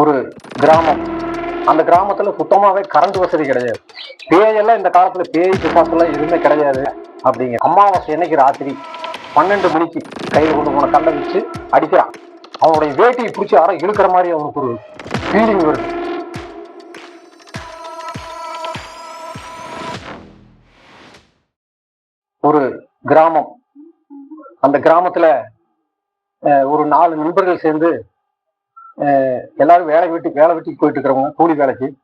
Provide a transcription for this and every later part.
ஒரு கிராமம். அந்த கிராமத்துல சுத்தமாவே கரண்ட் வசதி கிடையாது. பேயெல்லாம் இந்த காலத்துல பேய் பிசாசெல்லாம் எதுவுமே கிடையாது அப்படிங்க. அமாவாசை என்னைக்கு ராத்திரி பன்னெண்டு மணிக்கு கையில் கொண்டு போன கல்லை வச்சு அடிக்கிறான். அவனுடைய வேட்டியை பிடிச்சி யாரோ இழுக்கிற மாதிரி அவனுக்கு ஒரு ஃபீலிங் வருது. ஒரு கிராமம். அந்த கிராமத்துல ஒரு நாலு நண்பர்கள் சேர்ந்து எல்லாரும் வேலை வீட்டு வேலை வீட்டுக்கு போயிட்டு இருக்கிறவங்க கூலி வேலைக்கு.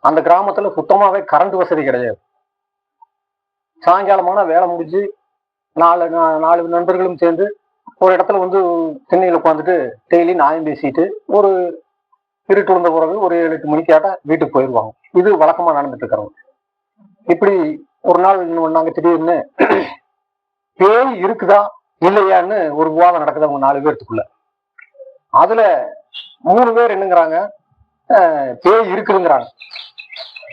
அந்த கிராமத்துல சுத்தமாவே கரண்ட் வசதி கிடையாது. சாயங்காலமான வேலை முடிஞ்சு நாலு நா- நாலு நண்பர்களும் சேர்ந்து ஒரு இடத்துல வந்து திண்ணையில் உட்காந்துட்டு டெய்லி நியாயம் பேசிட்டு ஒரு இருட்டு வந்த பிறகு ஒரு ஏழு எட்டு மணிக்கு ஆட்டா வீட்டுக்கு போயிடுவாங்க இது வழக்கமா நடந்துட்டு இருக்கிறவங்க. இப்படி ஒரு நாள் என்ன பண்ணாங்க திடீர்னு பேய் இருக்குதா இல்லையான்னு ஒரு விவாதம் நடக்குது அவங்க நாலு பேர்த்துக்குள்ள. அதுல மூணு பேர் என்னங்கிறாங்க? அஹ், பேய் இருக்குதுங்கிறாங்க.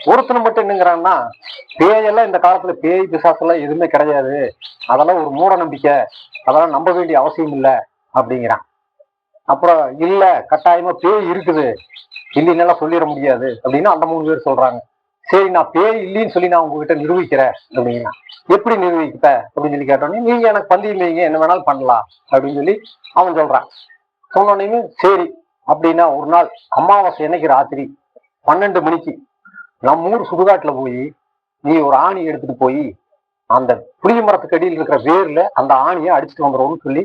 ஒருத்தனை மட்டும் என்னங்கிறான்னா பேயெல்லாம் இந்த காலத்துல பேய் பிசாசெல்லாம் எதுவுமே கிடையாது. அதெல்லாம் ஒரு மூட நம்பிக்கை. அதெல்லாம் நம்ப வேண்டிய அவசியம் இல்லை அப்படிங்கிறான். அப்புறம் இல்ல கட்டாயமா பேய் இருக்குது. இல்லைன்னெல்லாம் சொல்லிட முடியாது அப்படின்னு அந்த மூணு பேர் சொல்றாங்க. சரி நான் பேய் இல்லைன்னு சொல்லி நான் உங்ககிட்ட நிரூபிக்கிறேன் அப்படிங்கிறா எப்படி நிரூபிப்ப? அப்படின்னு சொல்லி கேட்டோன்னே நீங்க எனக்கு பந்தயம் வைங்க என்ன வேணாலும் பண்ணலாம் அப்படின்னு சொல்லி அவன் சொல்றான். சொன்னோடனே சரி அப்படின்னா ஒரு நாள் அமாவாசை என்னைக்கு? ராத்திரி பன்னெண்டு மணிக்கு. நம்ம ஊர் சுடுகாட்டுல போய் நீ ஒரு ஆணி எடுத்துட்டு போய் அந்த புளிய மரத்துக்கு அடியில் இருக்கிற வேர்ல அந்த ஆணியை அடிச்சுட்டு வந்துடும்னு சொல்லி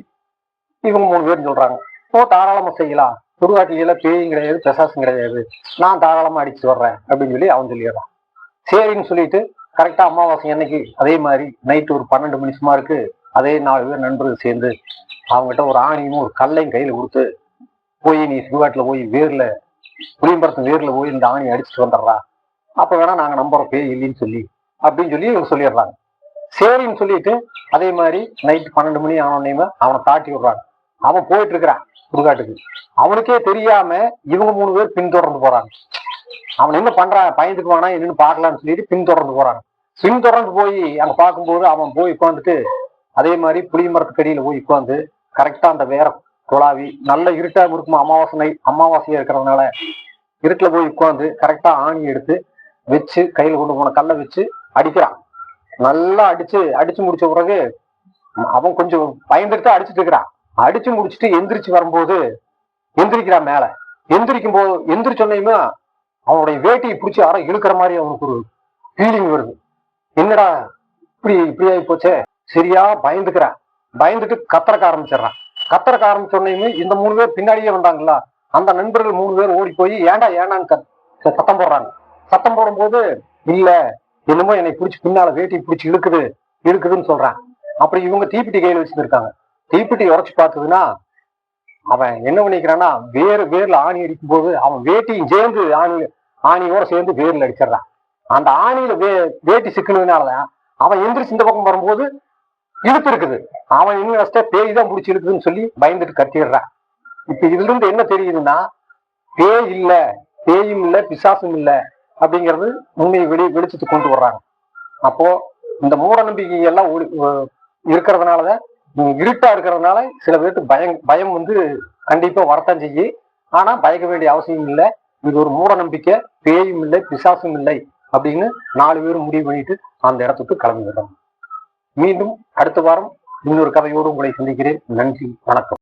இவங்க மூணு பேர் சொல்றாங்க. ஓ தாராளமா செய்யலாம். சுடுகாட்டுல எல்லாம் பேயும் கிடையாது பிரசாசம் கிடையாது. நான் தாராளமா அடிச்சுட்டு வர்றேன் அப்படின்னு சொல்லி அவன் சொல்லிடுறான். சரின்னு சொல்லிட்டு கரெக்டா அமாவாசை என்னைக்கு? அதே மாதிரி நைட்டு ஒரு பன்னெண்டு மணி சுமாருக்கு அதே நாலு பேர் நண்பர்கள் சேர்ந்து அவங்ககிட்ட ஒரு ஆணியும் ஒரு கல்லையும் கையில கொடுத்து போய் நீ சுடுகாட்டுல போய் வேர்ல புளியம்பரத்து வேர்ல போய் இந்த ஆணி அடிச்சுட்டு வந்துடுறா. அப்ப வேணா நாங்க நம்புறோம் பேய் இல்லைன்னு சொல்லி அப்படின்னு சொல்லி இவங்க சொல்லிடுறாங்க. சரின்னு சொல்லிட்டு அதே மாதிரி நைட் பன்னெண்டு மணி ஆனோடனே அவனை தாட்டி விடுறாங்க. அவன் போயிட்டு இருக்கிறான் சுடுகாட்டுக்கு அவனுக்கே தெரியாம இவங்க மூணு பேர் பின்தொடர்ந்து போறாங்க. அவன் என்ன பண்றான் பயந்துக்கு வானா என்னன்னு பார்க்கலாம்னு சொல்லிட்டு பின்தொடர்ந்து போறாங்க. பின்தொடர்ந்து போய் அங்க பார்க்கும்போது அவன் போய் உட்காந்துட்டு அதே மாதிரி புளிய மரத்துக்கடியில போய் உட்காந்து கரெக்டா அந்த வேரம். குழாவி நல்ல இருட்டா இருக்கும் அமாவாசை அமாவாசையா இருக்கிறதுனால இருட்டுல போய் உட்காந்து கரெக்டா ஆணி எடுத்து வச்சு கையில கொண்டு போன கல்லை வச்சு அடிக்கிறான். நல்லா அடிச்சு அடிச்சு முடிச்ச பிறகு அவன் கொஞ்சம் பயந்துட்டு தான் அடிச்சிட்டு இருக்கிறான். அடிச்சு முடிச்சுட்டு எந்திரிச்சு வரும்போது எந்திரிக்கிறான் மேல. எந்திரிக்கும் போது எந்திரிச்சோன்னையுமே அவனுடைய வேட்டியை பிடிச்சி யாரோ இழுக்கிற மாதிரி அவனுக்கு ஒரு ஃபீலிங் வருது. என்னடா இப்படி இப்படி ஆகி போச்சே? சரியா பயந்துக்கிறான். பயந்துட்டு கத்தறக்க ஆரம்பிச்சிடுறான். கத்தறக்க ஆரம்பிச்சோடனையுமே இந்த மூணு பேர் பின்னாடியே வந்தாங்களா? அந்த நண்பர்கள் மூணு பேர் ஓடி போய் ஏண்டா ஏண்டான்னு சத்தம் போடுறாங்க. சத்தம் போடும்போது இல்ல என்னமோ என்னை பிடிச்சி பின்னால வேட்டி பிடிச்சி இழுக்குது இழுக்குதுன்னு சொல்றான். அப்படி இவங்க தீப்பெட்டி கையில வச்சிருக்காங்க தீப்பெட்டி உரைச்சு பார்த்ததுன்னா அவன் என்ன பண்ணிக்கிறான்னா வேறு வேர்ல ஆணி அடிக்கும் போது அவன் வேட்டியும் சேர்ந்து ஆணி ஆணியோட சேர்ந்து வேர்ல அடிச்சிடுறான். அந்த ஆணியில வே வேட்டி சிக்கினதுனாலதான் அவன் எந்திரிச்சு இந்த பக்கம் வரும்போது இழுத்து இருக்குது. அவன் இன்னும் ஃபர்ஸ்டா பேய் தான் பிடிச்சி இருக்குதுன்னு சொல்லி பயந்துட்டு கத்திடுறான் இப்ப இதுல இருந்து என்ன தெரியுதுன்னா பேய் இல்ல பேயும் இல்ல பிசாசும் இல்ல அப்படிங்கிறது உண்மையை வெளி வெளிச்சத்துக்கு கொண்டு வர்றாங்க. அப்போ இந்த மூட நம்பிக்கை எல்லாம் ஒளி- இருக்கிறதுனாலதான் இருட்டா இருக்கிறதுனால சில பேருக்கு பயம் பயம் வந்து கண்டிப்பா வரத்தான் செய்யு ஆனா பயக்க வேண்டிய அவசியம் இல்லை. இது ஒரு மூட நம்பிக்கை. பேயும் இல்லை பிசாசும் இல்லை அப்படின்னு நாலு பேரும் முடிவு பண்ணிட்டு அந்த இடத்துக்கு கிளம்பிடுறோம் மீண்டும் அடுத்த வாரம் இன்னொரு கதையோடு உங்களை சந்திக்கிறேன். நன்றி வணக்கம்.